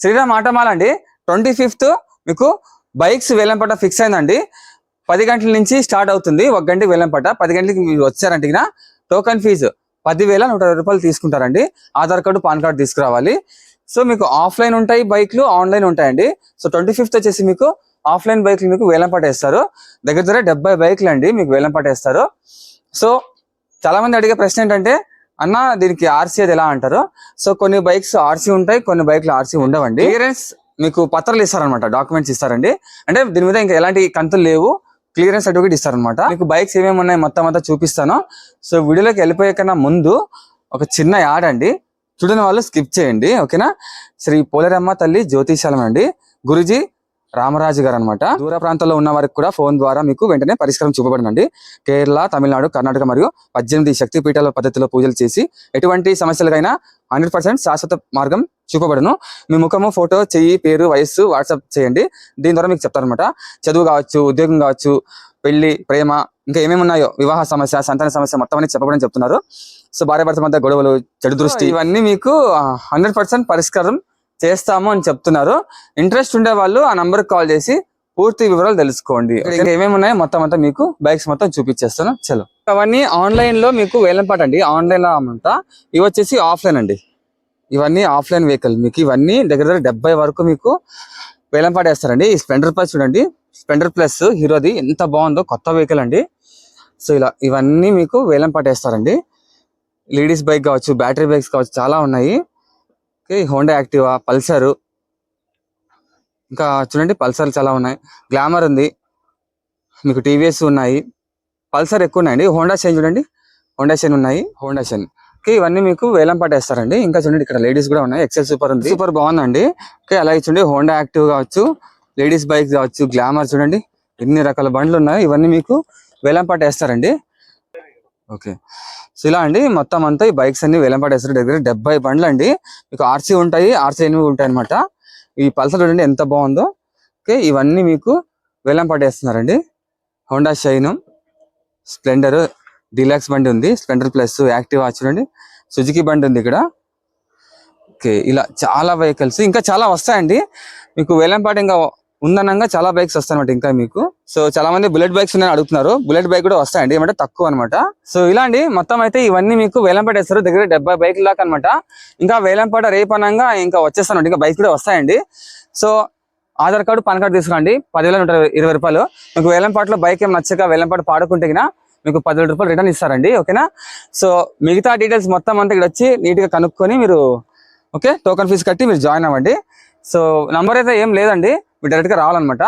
Sriram auto mall అండి. Twenty fifth మీకు bikes వేలంపాట ఫిక్స్ అయిందండి. పది గంటల నుంచి స్టార్ట్ అవుతుంది. ఒక గంటకి వేలంపాట. పది గంటలకి మీరు వచ్చారంటే టోకన్ ఫీజు పదివేల నూట ఇరవై రూపాయలు తీసుకుంటారండి. ఆధార్ కార్డు పాన్ కార్డు తీసుకురావాలి. సో మీకు ఆఫ్లైన్ ఉంటాయి బైక్లు ఆన్లైన్ ఉంటాయండి. సో ట్వంటీ ఫిఫ్త్ వచ్చేసి మీకు ఆఫ్లైన్ బైక్లు మీకు వేలంపాట వేస్తారు. దగ్గర దగ్గర డెబ్బై బైక్లు అండి మీకు వేలంపాట వేస్తారు. సో చాలామంది అడిగే ప్రశ్న ఏంటంటే అన్న దీనికి ఆర్సీ అది ఎలా అంటారు? సో కొన్ని బైక్స్ ఆర్సీ ఉంటాయి కొన్ని బైక్లు ఆర్సీ ఉండవండి. క్లియరెన్స్ మీకు పత్రాలు ఇస్తారనమాట డాక్యుమెంట్స్ ఇస్తారండి. అంటే దీని మీద ఇంకా ఎలాంటి కంతులు లేవు క్లియరెన్స్ సర్టిఫికేట్ ఇస్తారనమాట మీకు బైక్స్ ఏమేమి ఉన్నాయి మొత్తం అంతా చూపిస్తాను. సో వీడియోలోకి వెళ్ళిపోయే కన్నా ముందు ఒక చిన్న యాడ్ అండి. చూడని వాళ్ళు స్కిప్ చేయండి ఓకేనా శ్రీ పోలేరమ్మ తల్లి జ్యోతిషాలం అండి. గురుజీ రామరాజు గారు అనమాట దూర ప్రాంతాల్లో ఉన్న వారికి కూడా ఫోన్ ద్వారా మీకు వెంటనే పరిష్కారం చూపబడిందండి కేరళ తమిళనాడు కర్ణాటక మరియు పద్దెనిమిది శక్తి పీఠాల పద్ధతిలో పూజలు చేసి ఎటువంటి సమస్యలకైనా హండ్రెడ్ పర్సెంట్ శాశ్వత మార్గం చూపబడును. మీ ముఖము ఫోటో చెయ్యి పేరు వయస్సు వాట్సాప్ చేయండి. దీని ద్వారా మీకు చెప్తారనమాట చదువు కావచ్చు ఉద్యోగం కావచ్చు పెళ్ళి ప్రేమ ఇంకా ఏమేమి ఉన్నాయో వివాహ సమస్య సంతాన సమస్య మొత్తం అని చెప్పబడని చెప్తున్నారు. సో భార్య భర్త మధ్య గొడవలు చెడు దృష్టి ఇవన్నీ మీకు హండ్రెడ్ పర్సెంట్ పరిష్కారం చేస్తాము అని చెప్తున్నారు. ఇంట్రెస్ట్ ఉండే వాళ్ళు ఆ నంబర్ కాల్ చేసి పూర్తి వివరాలు తెలుసుకోండి. ఏమేమి ఉన్నాయో? మొత్తం అంతా మీకు బైక్స్ మొత్తం చూపించేస్తాను. చలో. అవన్నీ ఆన్లైన్లో మీకు వేలంపాట అండి. ఆన్లైన్లో అమ్మంట ఇవి వచ్చేసి ఆఫ్లైన్ అండి. ఇవన్నీ ఆఫ్లైన్ వెహికల్ మీకు ఇవన్నీ దగ్గర దగ్గర డెబ్బై వరకు మీకు వేలంపాట వేస్తారండి. ఈ స్ప్లెండర్ ప్లస్ చూడండి. స్ప్లెండర్ ప్లస్ హీరోది ఎంత బాగుందో కొత్త వెహికల్ అండి. సో ఇలా ఇవన్నీ మీకు వేలంపాట వేస్తారండి. లేడీస్ బైక్ కావచ్చు బ్యాటరీ బైక్స్ కావచ్చు చాలా ఉన్నాయి. Okay Honda Activa? పల్సర్. ఇంకా చూడండి పల్సర్ చాలా ఉన్నాయి. గ్లామర్ ఉంది. మీకు టీవీఎస్ ఉన్నాయి. పల్సర్ ఎక్కువ ఉన్నాయండి. హోండా షైన్ చూడండి. హోండా షైన్ ఉన్నాయి. Honda Shine. ఓకే ఇవన్నీ మీకు వేలం వేస్తారండి. ఇంకా చూడండి ఇక్కడ లేడీస్ కూడా ఉన్నాయి. ఎక్సెల్ సూపర్ ఉంది. సూపర్ బాగుందండి. ఓకే అలాగే చూడండి హోండా యాక్టివ్ కావచ్చు. లేడీస్ బైక్ కావచ్చు. గ్లామర్ చూడండి. ఎన్ని రకాల బండ్లు ఉన్నాయి. ఇవన్నీ మీకు వేలం వేస్తారండి. ఓకే. సో ఇలా అండి. మొత్తం అంతా ఈ బైక్స్ అన్ని వేలం దగ్గర డెబ్బై బండ్లు అండి. మీకు ఆర్సీ ఉంటాయి ఆర్సీ అనేవి ఉంటాయి అనమాట ఈ పల్సర్ చూడండి ఎంత బాగుందో. ఓకే ఇవన్నీ మీకు వేలం వేస్తున్నారండి హోండా షైన్ స్ప్లెండర్ డీలాక్స్ బండి ఉంది. స్ప్లెండర్ ప్లస్ యాక్టివా చూడండి. సుజుకి బండి ఉంది ఇక్కడ. ఓకే ఇలా చాలా వెహికల్స్. ఇంకా చాలా వస్తాయండి. మీకు వేలంపాట ఇంకా ఉందనంగా చాలా బైక్స్ వస్తాయన్నమాట ఇంకా మీకు. సో చాలా మంది బుల్లెట్ బైక్స్ ఉన్నాయని అడుగుతున్నారు. బుల్లెట్ బైక్ కూడా వస్తాయండి. ఏమంటే తక్కువ అనమాట సో ఇలా అండి మొత్తం అయితే ఇవన్నీ మీకు వేలంపేట వేస్తారు. దగ్గర డెబ్బై బైక్ దాకా అనమాట ఇంకా వేలంపాట రేపు అనంగా ఇంకా వచ్చేస్తాను ఇంకా బైక్ కూడా వస్తాయండి. So Aadhaar card PAN card తీసుకోండి పదివేల నూట ఇరవై రూపాయలు. మీకు వేలంపాటలో బైక్ ఏం నచ్చక వేలంపాట పాడుకుంటే మీకు పదివేల రూపాయలు రిటర్న్ ఇస్తారండి. ఓకేనా? సో మిగతా డీటెయిల్స్ మొత్తం అంతా ఇక్కడ వచ్చి నీట్గా కనుక్కొని మీరు ఓకే టోకన్ ఫీజు కట్టి మీరు జాయిన్ అవ్వండి. సో నంబర్ అయితే ఏం లేదండి. మీరు డైరెక్ట్గా రావాలన్నమాట.